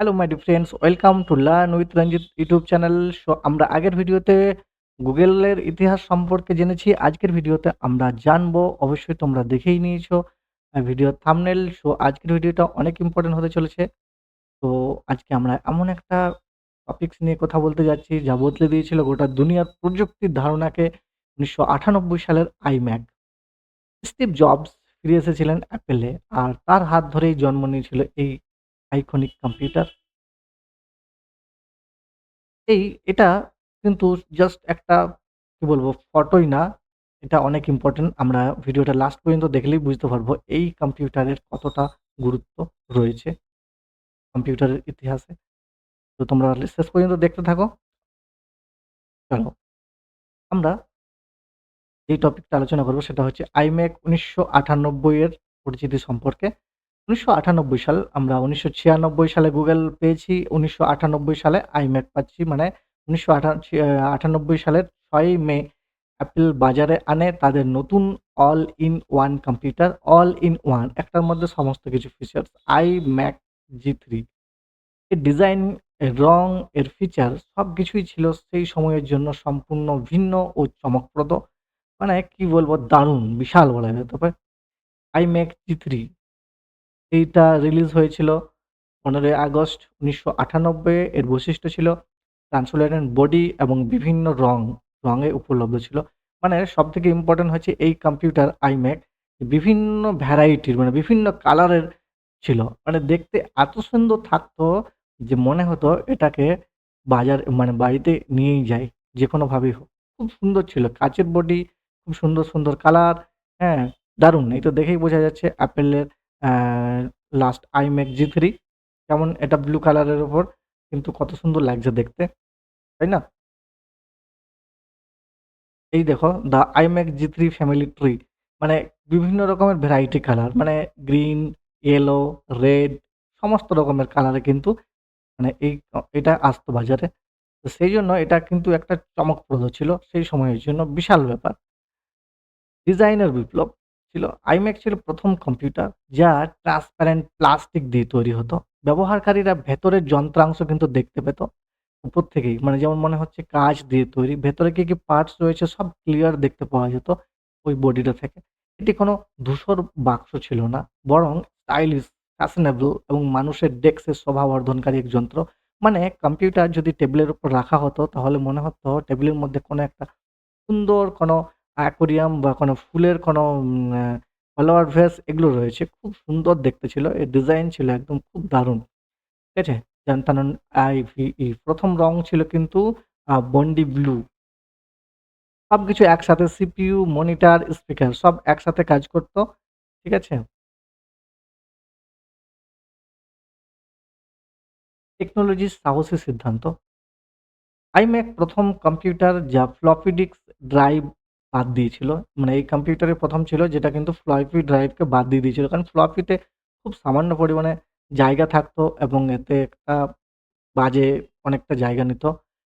Hello my dear friends welcome to learn with Ranjit YouTube channel so আমরা আগের ভিডিওতে গুগলের ইতিহাস সম্পর্কে জেনেছি। আজকের ভিডিওতে আমরা জানব, অবশ্যই তোমরা দেখেই নিয়েছো ভিডিও থামনেল সো আজকের ভিডিওটা অনেক ইম্পর্টেন্ট হতে চলেছে। তো, আজকে আমরা এমন একটা টপিকস নিয়ে কথা বলতে যাচ্ছি, যা বদলে দিয়েছিল গোটা দুনিয়ার প্রযুক্তির ধারণাকে উনিশশো আটানব্বই সালের আইম্যাক স্টিভ জবস ফিরে এসেছিলেন অ্যাপেলে আর তার হাত ধরেই জন্ম নিয়েছিল এই আইকনিক কম্পিউটার এই, এটা কিন্তু জাস্ট একটা, কি বলব ফটোই না। এটা অনেক ইম্পর্টেন্ট আমরা ভিডিওটা লাস্ট পর্যন্ত দেখলেই বুঝতে পারব এই কম্পিউটারের কতটা গুরুত্ব রয়েছে কম্পিউটারের ইতিহাসে। তো তোমরা শেষ পর্যন্ত দেখতে থাকো। চলো, আমরা এই টপিকটা আলোচনা করব। সেটা হচ্ছে আইম্যাক উনিশশো আটানব্বই এর পরিচিতি সম্পর্কে। উনিশশো আটানব্বই সাল আমরা উনিশশো ছিয়ানব্বই সালে গুগল পেয়েছি, উনিশশো আটানব্বই সালে আইম্যাক পাচ্ছি মানে উনিশশো আটানব্বই সালের ছয়ই মে অ্যাপেল বাজারে আনে, তাদের নতুন all in one computer all in one একটার মধ্যে সমস্ত কিছু features iMac G three এর ডিজাইন এর রং, এর ফিচার সব কিছুই ছিল সেই সময়ের জন্য সম্পূর্ণ ভিন্ন ও চমকপ্রদ। মানে কি বলব, দারুণ, বিশাল বলা যেতে পারে আই ম্যাক জি থ্রি এইটা রিলিজ হয়েছিল পনেরোই আগস্ট উনিশশো আটানব্বই এর বৈশিষ্ট্য ছিল ট্রান্সলেটেন্ট বডি এবং বিভিন্ন রং, রঙে উপলব্ধ ছিল। মানে সব থেকে ইম্পর্টেন্ট হচ্ছে এই কম্পিউটার আইম্যাক বিভিন্ন ভ্যারাইটির মানে বিভিন্ন কালারের ছিল। মানে দেখতে এত সুন্দর থাকতো যে মনে হতো এটাকে বাজার মানে বাড়িতে নিয়েই যাই যে কোনোভাবেই হোক। খুব সুন্দর ছিল। কাচের বডি খুব সুন্দর সুন্দর কালার হ্যাঁ দারুণ। এই তো দেখেই বোঝা যাচ্ছে অ্যাপেলের লাস্ট আইম্যাক জি থ্রি যেমন এটা ব্লু কালারের ওপর কিন্তু কত সুন্দর লাগছে দেখতে, তাই না? এই দেখো the iMac G three family tree মানে বিভিন্ন রকমের ভ্যারাইটি কালার মানে গ্রিন ইয়েলো রেড সমস্ত রকমের কালারে কিন্তু মানে এই, এটা আসতো বাজারে। তো সেই জন্য এটা কিন্তু একটা চমকপ্রদ ছিল, সেই সময়ের জন্য বিশাল ব্যাপার। ডিজাইনের বিপ্লব। ছিল। আইম্যাক ছিল প্রথম কম্পিউটার যা ট্রান্সপারেন্ট প্লাস্টিক দিয়ে তৈরি হতো। ব্যবহারকারীরা ভেতরের যন্ত্রাংশ কিন্তু দেখতে পেত। উপর থেকেই মানে যেমন মনে হচ্ছে কাঁচ দিয়ে তৈরি, ভেতরে কি কি পার্টস রয়েছে সব ক্লিয়ার দেখতে পাওয়া যেত ওই বডিটা থেকে। এটি কোনো ধূসর বাক্স ছিল না, বরং স্টাইলিশ ফ্যাশনেবল এবং মানুষের ডেস্কের শোভাবর্ধনকারী এক যন্ত্র। মানে কম্পিউটার যদি টেবিলের উপর রাখা হতো, তাহলে মনে হতো টেবিলের মধ্যে কোনো একটা সুন্দর কোনো অ্যাকোরিয়াম বা কোনো ফুলের কোনো ফলোয়ার ভেস এগুলো রয়েছে, খুব সুন্দর দেখতে ছিল, এর ডিজাইন ছিল একদম খুব দারুণ। ঠিক আছে? জানতাম আইভিই প্রথম রং ছিল কিন্তু বন্ডি ব্লু। সব কিছু একসাথে সিপিইউ, মনিটর, স্পিকার, সব একসাথে কাজ করত, ঠিক আছে? টেকনোলজির সাহসী সিদ্ধান্ত। আইম্যাক প্রথম কম্পিউটার যা ফ্লপিডিক্স ড্রাইভ বাদ দিয়েছিল। মানে এই কম্পিউটারে প্রথম ছিল যেটা কিন্তু ফ্লপি ড্রাইভকে বাদ দিয়ে দিয়েছিল। কারণ ফ্লপিতে খুব সামান্য পরিমাণে জায়গা থাকতো এবং এতে একটা বাজে অনেকটা জায়গা নিত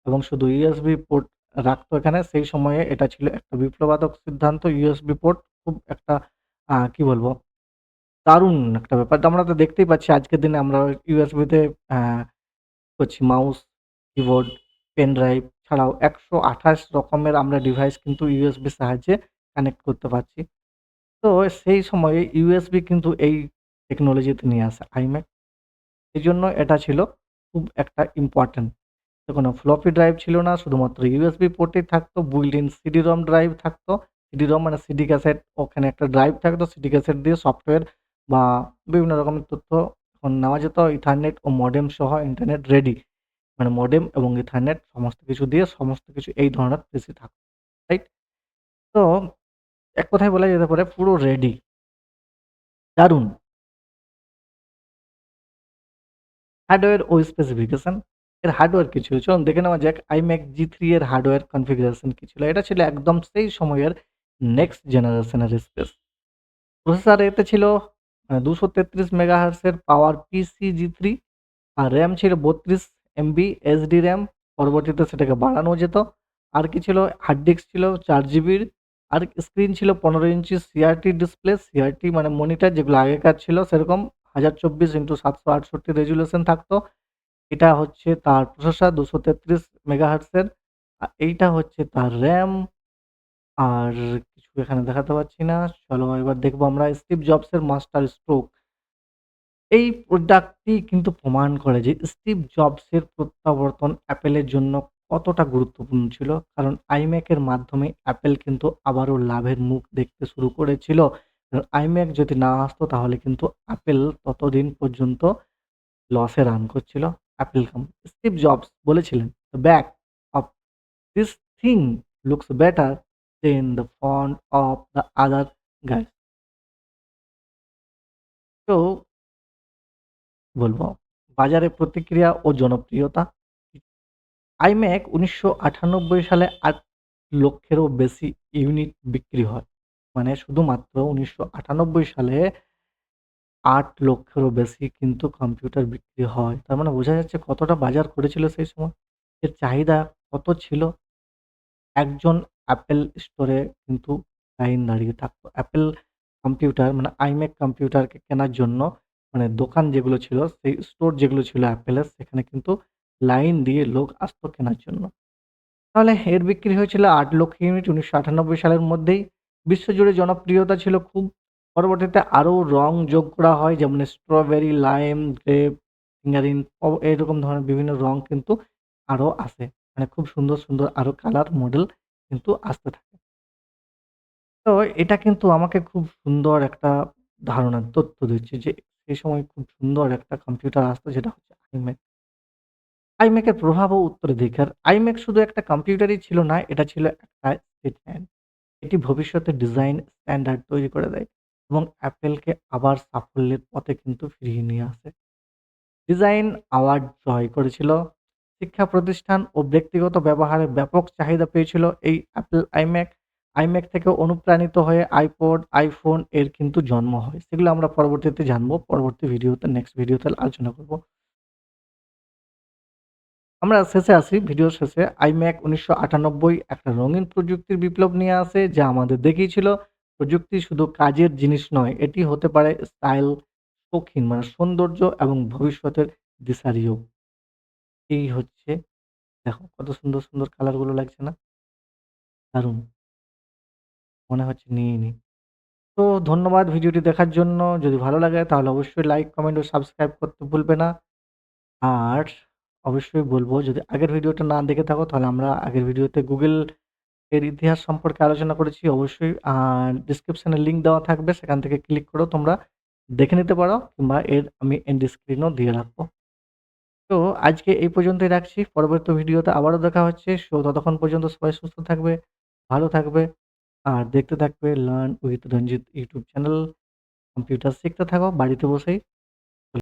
এবং শুধু ইউএসবি পোর্ট রাখতো এখানে। সেই সময়ে এটা ছিল একটা বিপ্লবাদক সিদ্ধান্ত। ইউএসবি পোর্ট খুব একটা কি বলব, দারুণ একটা ব্যাপার। আমরা তো দেখতেই পাচ্ছি আজকের দিনে আমরা ইউএসবিতে করছি মাউস কিবোর্ড পেন ড্রাইভ ছাড়াও একশো আঠাশ রকমের আমরা ডিভাইস কিন্তু ইউএসবি সাহায্যে কানেক্ট করতে পারছি। তো সেই সময়ে ইউএসবি কিন্তু এই টেকনোলজিতে নিয়ে আসে আইম্যাক এই জন্য এটা ছিল খুব একটা ইম্পর্ট্যান্ট ইম্পর্টেন্ট কোনো ফ্লপি ড্রাইভ ছিল না, শুধুমাত্র ইউএসবি পোর্টেই থাকতো built in CD ROM drive থাকতো। সিডি রম মানে সিডি ক্যাসেট ওখানে একটা ড্রাইভ থাকতো সিডি ক্যাসেট দিয়ে সফটওয়্যার বা বিভিন্ন রকমের তথ্য এখন নেওয়া যেত ইথারনেট ও মডেম সহ ইন্টারনেট রেডি মানে মডেম এবং ইথারনেট সমস্ত কিছু দিয়ে সমস্ত কিছু এই ধরনের পিসি থাকতো রাইট তো এক কথায় বলা যেতে পারে পুরো রেডি দারুণ। হার্ডওয়্যার ও স্পেসিফিকেশন এর হার্ডওয়্যার কি ছিল? চলুন দেখে নেওয়া যাক আইম্যাক জি থ্রি এর হার্ডওয়্যার কনফিগারেশন কি ছিল? এটা ছিল একদম সেই সময়ের নেক্সট জেনারেশনের স্পেস প্রসেসর এতে ছিল দুশো তেত্রিশ মেগাহার্সের পাওয়ার পিসি জি থ্রি আর র্যাম ছিল বত্রিশ এমবি এসডি র্যাম পরবর্তীতে সেটাকে বাড়ানো যেত আর কি ছিল হার্ড ডিস্ক ছিল, চার জিবির আর স্ক্রিন ছিল পনেরো ইঞ্চি সিআরটি ডিসপ্লে সিআরটি মানে মনিটর যেগুলো আগেকার ছিল, সেরকম হাজার চব্বিশ ইন্টু সাতশো আটষট্টি রেজুলেশন থাকতো এটা হচ্ছে তার প্রসেসর 233 মেগাহার্টজের। আর এইটা হচ্ছে তার RAM আর কিছু এখানে দেখাতে পারছি না। চলো এবার দেখব আমরা স্টিভ জবসের মাস্টার স্ট্রোক। এই প্রোডাক্টটি কিন্তু প্রমাণ করে যে স্টিভ জবসের প্রত্যাবর্তন অ্যাপেলের জন্য কতটা গুরুত্বপূর্ণ ছিল। কারণ এর মাধ্যমে অ্যাপেল কিন্তু আবারও লাভের মুখ দেখতে শুরু করেছিল। iMac যদি না আসতো তাহলে কিন্তু অ্যাপেল ততদিন পর্যন্ত লসে রান করছিল অ্যাপেল কোম্পানি। স্টিভ জবস বলেছিলেন, "The back of this thing looks better than the front of the other guys." তো বলব, বাজারে প্রতিক্রিয়া ও জনপ্রিয়তা। iMac ১৯৯৮ সালে আট লক্ষেরও বেশি ইউনিট বিক্রি হয়। মানে শুধুমাত্র ১৯৯৮ সালে আট লক্ষেরও বেশি কিন্তু কম্পিউটার বিক্রি হয়। তার মানে বোঝা যাচ্ছে কতটা বাজার করেছিল সেই সময়। এর চাহিদা কত ছিল। একজন অ্যাপেল স্টোরে কিন্তু লাইন দাঁড়িয়ে থাকতো। অ্যাপেল কম্পিউটার মানে iMac কম্পিউটারকে কেনার জন্য মানে দোকান যেগুলো ছিল সেই স্টোর যেগুলো ছিল অ্যাপেলের সেখানে কিন্তু লাইন দিয়ে লোক আসতো কেনার জন্য। তাহলে এর বিক্রি হয়েছিল আট লক্ষ ইউনিট ১৯৯৮ সালের মধ্যেই। বিশ্বজুড়ে জনপ্রিয়তা ছিল খুব। পরবর্তীতে আরও রং যোগ করা হয় যেমন স্ট্রবেরি, লাইম, গ্রেপ, ফিঙ্গারিন এরকম ধরনের বিভিন্ন রং কিন্তু আরও আসে। মানে খুব সুন্দর, সুন্দর আরও কালার মডেল কিন্তু আসতে থাকে। তো এটা কিন্তু আমাকে খুব সুন্দর একটা ধারণা তথ্য দিচ্ছে যে সেই সময় খুব সুন্দর একটা কম্পিউটার আসতো যেটা হচ্ছে iMac এর প্রভাব ও উত্তরাধিকার। iMac শুধু একটা কম্পিউটারই ছিল না, এটা ছিল একটা স্টেটমেন্ট। এটি ভবিষ্যতে ডিজাইন স্ট্যান্ডার্ড তৈরি করে দেয় এবং অ্যাপেলকে আবার সাফল্যের পথে কিন্তু ফিরিয়ে নিয়ে আসে। ডিজাইন অ্যাওয়ার্ড জয় করেছিল। শিক্ষা প্রতিষ্ঠান ও ব্যক্তিগত ব্যবহারে ব্যাপক চাহিদা পেয়েছিল এই অ্যাপেল iMac। iMac থেকে অনুপ্রাণিত হয়ে iPod, আইফোন এর কিন্তু জন্ম হয়। সেগুলো আমরা পরবর্তীতে জানব। পরবর্তী ভিডিওতে নেক্সট ভিডিওতে আলোচনা করব। আমরা শেষে আসি, ভিডিওর শেষে। iMac ১৯৯৮ একটা রঙিন প্রযুক্তির বিপ্লব নিয়ে আসে যা আমাদের দেখিয়েছিল প্রযুক্তি শুধু কাজের জিনিস নয়, এটি হতে পারে স্টাইল, শৌখিন মানে সৌন্দর্য এবং ভবিষ্যতের দিশারিও। এই হচ্ছে দেখো কত সুন্দর, সুন্দর কালারগুলো লাগছে না? দারুণ। মনে হচ্ছে নিয়েই নিই। তো ধন্যবাদ ভিডিওটি দেখার জন্য। যদি ভালো লাগে তাহলে অবশ্যই লাইক, কমেন্ট ও সাবস্ক্রাইব করতে ভুলবে না। আর অবশ্যই বলব যদি আগের ভিডিওটা না দেখে থাকো তাহলে আমরা আগের ভিডিওতে Google এর ইতিহাস সম্পর্কে আলোচনা করেছি। অবশ্যই আ ডেসক্রিপশনে লিঙ্ক দেওয়া থাকবে। সেখান থেকে ক্লিক করেও তোমরা দেখে নিতে পারো কিংবা এর আমি এন্ড স্ক্রিনও দিয়ে রাখব। তো আজকে এই পর্যন্তই রাখছি। পরবর্তী ভিডিওতে আবারও দেখা হচ্ছে। সো ততক্ষণ পর্যন্ত সবাই সুস্থ থাকবে, ভালো থাকবে। আর দেখতে থাকবে learn with Ranjit YouTube channel. Computer শিখতে থাকো বাড়িতে বসেই।